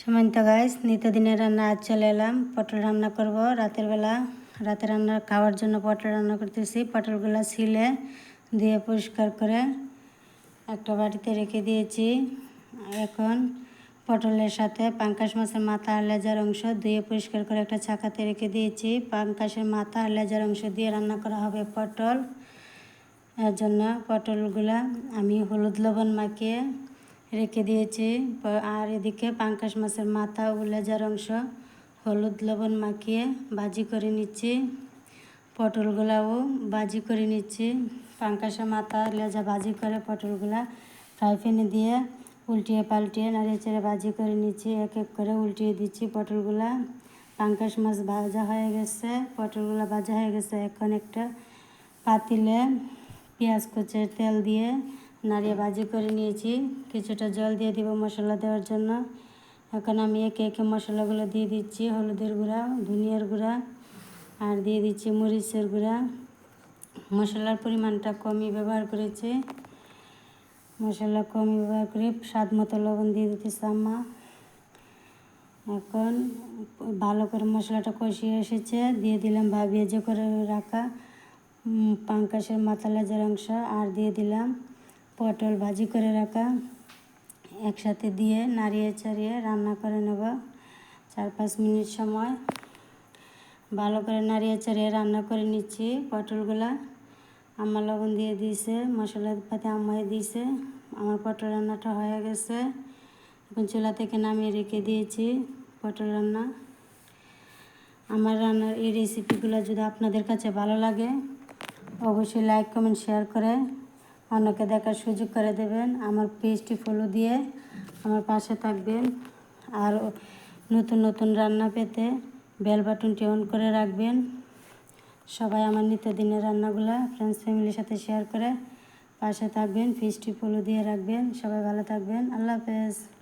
সামান্ত guys নিত্যদিনের রান্না আজ চলে এলাম। পটল রান্না করব। রাতের বেলা, রাতে রান্না খাওয়ার জন্য পটল রান্না করতেছি। পটলগুলো ছিলে, ধুয়ে পরিষ্কার করে একটা বাটিতে রেখে দিয়েছি। এখন পটলের সাথে পাঙ্কাশ মাছের মাথা আর লেজার অংশ ধুয়ে পরিষ্কার করে একটা ছাকাতে রেখে দিয়েছি। পাঙ্কাশের মাথা আর লেজার অংশ দিয়ে রান্না করা হবে পটল। এর জন্য পটলগুলা আমি হলুদ লবণ মাখিয়ে রেখে দিয়েছি। আর এদিকে পাঙ্কাশ মাছের মাথা ও লেজার অংশ, হলুদ লবণ মাখিয়ে ভাজি করে নিচ্ছি। পটলগুলাও ভাজি করে নিচ্ছি। পাঙ্কাশের মাথা লেজা ভাজি করে পটলগুলা ফ্রাই প্যানে দিয়ে উল্টিয়ে পাল্টিয়ে নাড়িয়ে চেড়ে ভাজি করে নিচ্ছি। এক এক করে উল্টিয়ে দিচ্ছি পটলগুলা। পাঙ্কাশ মাছ ভাজা হয়ে গেছে, পটলগুলা ভাজা হয়ে গেছে। এখন একটা পাতিলে পেঁয়াজ কুচে তেল দিয়ে নাড়িয়ে ভাজি করে নিয়েছি। কিছুটা জল দিয়ে দিব মশলা দেওয়ার জন্য। এখন আমি একে একে মশলাগুলো দিয়ে দিচ্ছি, হলুদের গুঁড়া, ধনিয়ার গুঁড়া, আর দিয়ে দিচ্ছি মরিচের গুঁড়া। মশলার পরিমাণটা কমই ব্যবহার করেছি। মশলা কমই ব্যবহার করে স্বাদ মতো লবণ দিয়ে দিতেছি আম্মা। এখন ভালো করে মশলাটা কষিয়ে এসেছে। দিয়ে দিলাম ভাবিয়ে যে করে রাখা পাঙ্কাশের মাথা লেজার অংশ, আর দিয়ে দিলাম। পটল ভাজি করে রাখা, একসাথে দিয়ে নাড়িয়ে চাড়িয়ে রান্না করে নেব। চার পাঁচ মিনিট সময়। ভালো করে নাড়িয়ে চাড়িয়ে রান্না করে নিচ্ছি পটলগুলা। আমার লবণ দিয়ে দিয়েছে, মশলা পাতি আম্মাই দিয়েছে। আমার পটল রান্নাটা হয়ে গেছে। এখন চুলা থেকে নামিয়ে রেখে দিয়েছি পটল রান্না। আমার রান্নার এই রেসিপিগুলো যদি আপনাদের কাছে ভালো লাগে, অবশ্যই লাইক কমেন্ট শেয়ার করে অন্যকে দেখার সুযোগ করে দেবেন। আমার পেজটি ফলো দিয়ে আমার পাশে থাকবেন। আর নতুন নতুন রান্না পেতে বেল বাটনটি অন করে রাখবেন। সবাই আমার নিত্যদিনের রান্নাগুলো ফ্রেন্ডস ফ্যামিলির সাথে শেয়ার করে পাশে থাকবেন। পেজটি ফলো দিয়ে রাখবেন। সবাই ভালো থাকবেন। আল্লাহ হাফেজ।